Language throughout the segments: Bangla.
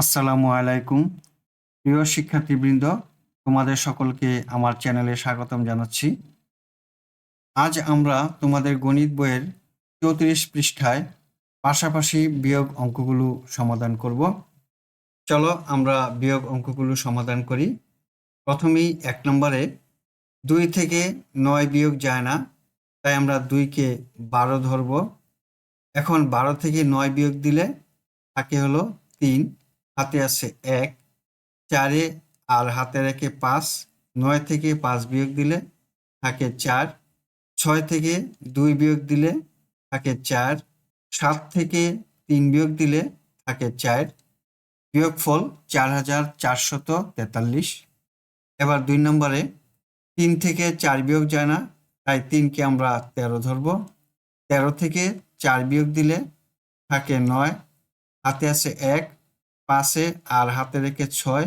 আসসালামু আলাইকুম। প্রিয় শিক্ষার্থীবৃন্দ, তোমাদের সকলকে আমার চ্যানেলে স্বাগতম জানাচ্ছি। আজ আমরা তোমাদের গণিত বইয়ের চৌত্রিশ পৃষ্ঠায় পাশাপাশি বিয়োগ অঙ্কগুলো সমাধান করব। চলো আমরা বিয়োগ অঙ্কগুলো সমাধান করি। প্রথমেই এক নম্বরে, দুই থেকে নয় বিয়োগ যায় না, তাই আমরা দুইকে বারো ধরব। এখন বারো থেকে নয় বিয়োগ দিলে থাকে হলো তিন। হাতে আছে এক, চারে আর হাতে রেখে পাঁচ, নয় থেকে পাঁচ বিয়োগ দিলে থাকে চার, ছয় থেকে দুই বিয়োগ দিলে থাকে চার, সাত থেকে তিন বিয়োগ দিলে থাকে চার, বিয়োগফল চার হাজার চারশত তেতাল্লিশ। এবার দুই নম্বরে, তিন থেকে চার বিয়োগ যায় না, তাই তিনকে আমরা তেরো ধরব। তেরো থেকে চার বিয়োগ দিলে থাকে নয়, হাতে আছে এক পাশে আর হাতে রেখে ছয়,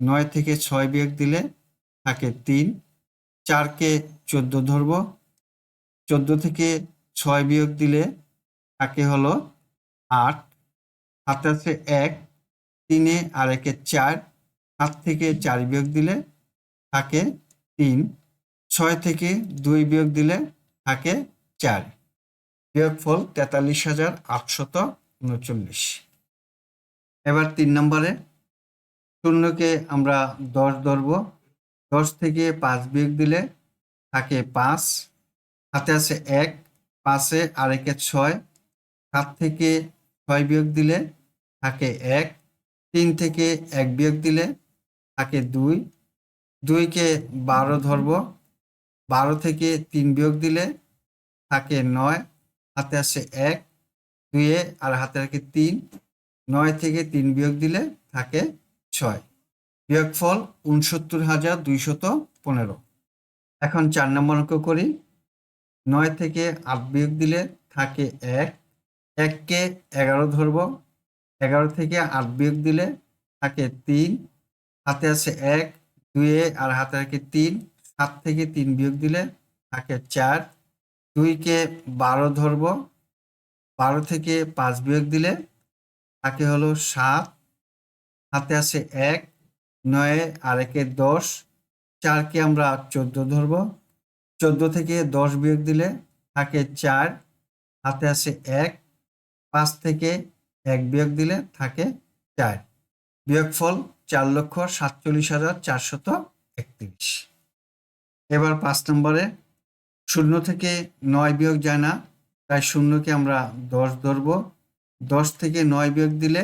নয় থেকে ছয় বিয়োগ দিলে থাকে তিন। চারকে চোদ্দ ধরব। চোদ্দ থেকে ছয় বিয়োগ দিলে থাকে হলো আট। হাতে আছে এক, তিনে আর একে চার। সাত থেকে চার বিয়োগ দিলে থাকে তিন। ছয় থেকে দুই বিয়োগ দিলে থাকে চার। বিয়োগফল তেতাল্লিশ হাজার আটশত উনচল্লিশ। এবার তিন নম্বরে শূন্যকে আমরা দশ ধরব। দশ থেকে পাঁচ বিয়োগ দিলে থাকে পাঁচ। হাতে আছে এক, পাঁচে আরেকে ছয়। সাত থেকে ছয় বিয়োগ দিলে থাকে এক। তিন থেকে এক বিয়োগ দিলে থাকে দুই। দুইকে বারো ধরব। বারো থেকে তিন বিয়োগ দিলে থাকে নয়। হাতে আছে এক। দুইয়ে আর হাতে রাখে তিন। নয় থেকে তিন বিয়োগ দিলে থাকে ছয়। বিয়োগফল উনসত্তর হাজার দুইশত পনেরো। এখন চার নম্বর অঙ্ক করি। নয় থেকে আট বিয়োগ দিলে থাকে এক। এককে এগারো ধরব। এগারো থেকে আট বিয়োগ দিলে থাকে তিন। হাতে আছে এক দুইয়ে আর হাতে থাকে তিন। সাত থেকে তিন বিয়োগ দিলে থাকে চার। দুইকে বারো ধরব। বারো থেকে পাঁচ বিয়োগ দিলে থাকে হলো সাত হাতে আছে এক, নয়ে আর একে দশ, চারকে আমরা চোদ্দ ধরব। চোদ্দ থেকে দশ বিয়োগ দিলে থাকে চার হাতে আছে এক, পাঁচ থেকে এক বিয়োগ দিলে থাকে চার। বিয়োগফল চার লক্ষ সাতচল্লিশ হাজার চারশত একত্রিশ। এবার পাঁচ নম্বরে, শূন্য থেকে নয় বিয়োগ যায় না, তাই শূন্যকে আমরা দশ ধরব। দশ থেকে নয় বিয়োগ দিলে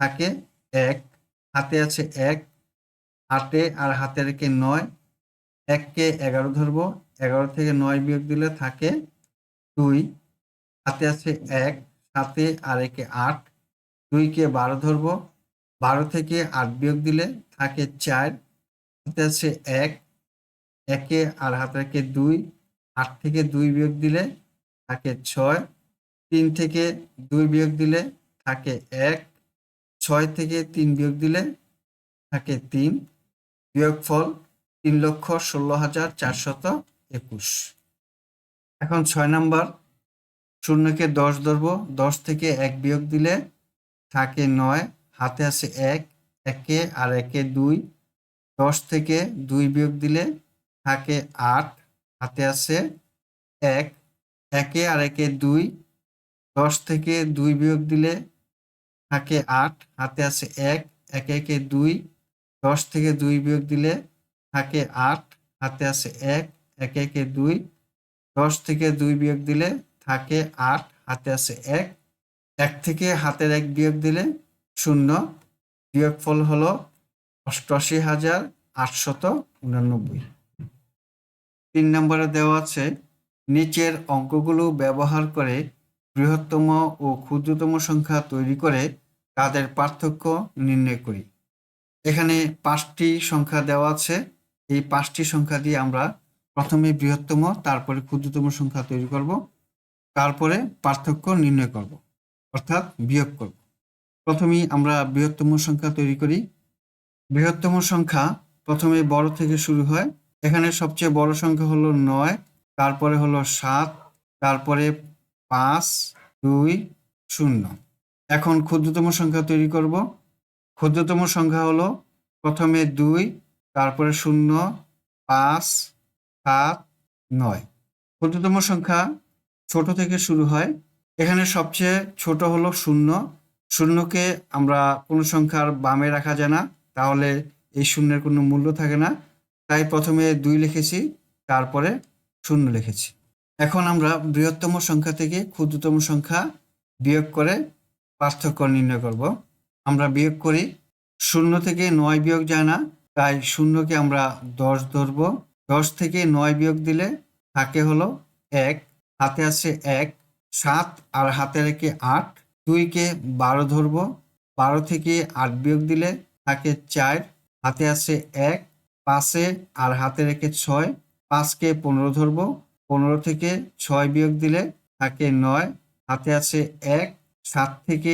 থাকে এক। হাতে আছে এক আটে আর হাতে রেখে নয়। এককে এগারো ধরবো। এগারো থেকে নয় বিয়োগ দিলে থাকে দুই। হাতে আছে এক, সাতে আর একে আট। দুইকে বারো ধরবো। বারো থেকে আট বিয়োগ দিলে থাকে চার। হাতে আছে এক, একে আর হাতে রেখে দুই। আট থেকে দুই বিয়োগ দিলে থাকে ছয়। তিন থেকে দুই বিয়োগ দিলে থাকে এক, ছয় থেকে তিন বিয়োগ দিলে থাকে তিন। বিয়োগফল তিন লক্ষ ষোলো হাজার চারশত একুশ। এখন ছয় নাম্বার, শূন্যকে দশ ধরব, দশ থেকে এক বিয়োগ দিলে থাকে নয়, হাতে আছে এক, একে আর একে দুই। দশ থেকে দুই বিয়োগ দিলে থাকে আট, হাতে আছে এক, একে আর একে দুই দশ থেকে দুই বিয়োগ দিলে থাকে আট, হাতে আছে এক, একে একে দুই, দশ থেকে দুই বিয়োগ দিলে থাকে আট, হাতে আছে এক, একে একে দুই, দশ থেকে দুই বিয়োগ দিলে থাকে আট, হাতে আছে এক এক থেকে হাতের এক বিয়োগ দিলে শূন্য, বিয়োগফল হলো অষ্টআশি হাজার আটশত উনানব্বই। তিন নম্বরে দেওয়া আছে, নিচের অঙ্কগুলো ব্যবহার করে বৃহত্তম ও ক্ষুদ্রতম সংখ্যা তৈরি করে তাদের পার্থক্য নির্ণয় করি। এখানে পাঁচটি সংখ্যা দেওয়া আছে। এই পাঁচটি সংখ্যা দিয়ে আমরা প্রথমে বৃহত্তম, তারপরে ক্ষুদ্রতম সংখ্যা তৈরি করব, তারপরে পার্থক্য নির্ণয় করব, অর্থাৎ বিয়োগ করব। প্রথমেই আমরা বৃহত্তম সংখ্যা তৈরি করি। বৃহত্তম সংখ্যা প্রথমে বড় থেকে শুরু হয়। এখানে সবচেয়ে বড় সংখ্যা হলো নয়, তারপরে হলো সাত, তারপরে পাঁচ, দুই, শূন্য। এখন ক্ষুদ্রতম সংখ্যা তৈরি করব। ক্ষুদ্রতম সংখ্যা হলো প্রথমে দুই, তারপরে শূন্য, পাঁচ, সাত, নয়। ক্ষুদ্রতম সংখ্যা ছোট থেকে শুরু হয়। এখানে সবচেয়ে ছোট হলো শূন্য। শূন্যকে আমরা কোনো সংখ্যার বামে রাখা যায় না। তাহলে এই শূন্যের কোনো মূল্য থাকে না। তাই প্রথমে দুই লিখেছি, তারপরে শূন্য লিখেছি। এখন আমরা বৃহত্তম সংখ্যা থেকে ক্ষুদ্রতম সংখ্যা বিয়োগ করে পার্থক্য নির্ণয় করব। আমরা বিয়োগ করি শূন্য থেকে নয় বিয়োগ যায় না, তাই শূন্যকে আমরা দশ ধরবো। দশ থেকে নয় বিয়োগ দিলে থাকে হলো এক, হাতে আছে এক, সাত আর হাতে রেখে আট, দুইকে বারো ধরবো। বারো থেকে আট বিয়োগ দিলে থাকে চার, হাতে আছে এক, পাঁচে আর হাতে রেখে ছয়, পাঁচকে পনেরো ধরবো। পনেরো থেকে ছয় বিয়োগ দিলে থাকে নয়, হাতে আছে এক, সাত থেকে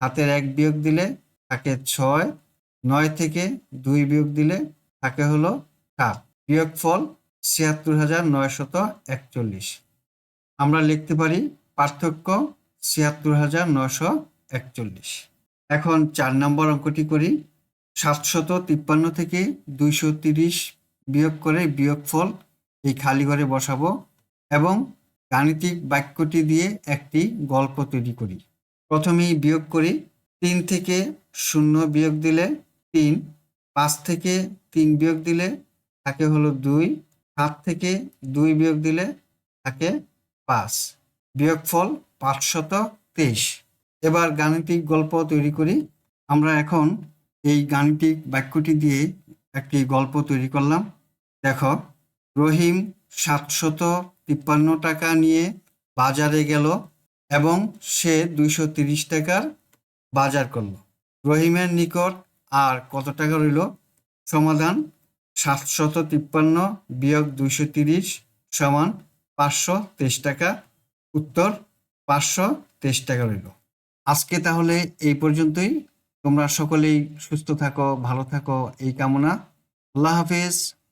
হাতের এক বিয়োগ দিলে থাকে ছয়, নয় থেকে দুই বিয়োগ দিলে থাকে হলো সাত। বিয়োগফল ছিয়াত্তর হাজার নয়শত একচল্লিশ। আমরা লিখতে পারি পার্থক্য ছিয়াত্তর হাজার নয়শো একচল্লিশ। এখন চার নম্বর অঙ্কটি করি। সাতশত তিপ্পান্ন থেকে দুইশো তিরিশ বিয়োগ করে বিয়োগফল এই খালি ঘরে বসাবো। এবং গাণিতিক বাক্যটি দিয়ে একটি গল্প তৈরি করি। প্রথমেই বিয়োগ করি, তিন থেকে শূন্য বিয়োগ দিলে তিন, পাঁচ থেকে তিন বিয়োগ দিলে থাকে হলো দুই, সাত থেকে দুই বিয়োগ দিলে থাকে পাঁচ। বিয়োগফল পাঁচশত তেইশ। এবার গাণিতিক গল্প তৈরি করি। আমরা এখন এই গাণিতিক বাক্যটি দিয়ে একটি গল্প তৈরি করলাম। দেখো, রহিম সাতশত তিপ্পান্ন টাকা নিয়ে বাজারে গেল এবং সে দুইশো তিরিশ টাকার বাজার করল। রহিমের নিকট আর কত টাকা রইল? সমাধান সাতশত তিপ্পান্ন বিয়োগ দুইশো তিরিশ সমান পাঁচশো তেইশ টাকা। উত্তর পাঁচশো তেইশ টাকা রইল। আজকে তাহলে এই পর্যন্তই। তোমরা সকলেই সুস্থ থাকো, ভালো থাকো, এই কামনা। আল্লাহ হাফিজ।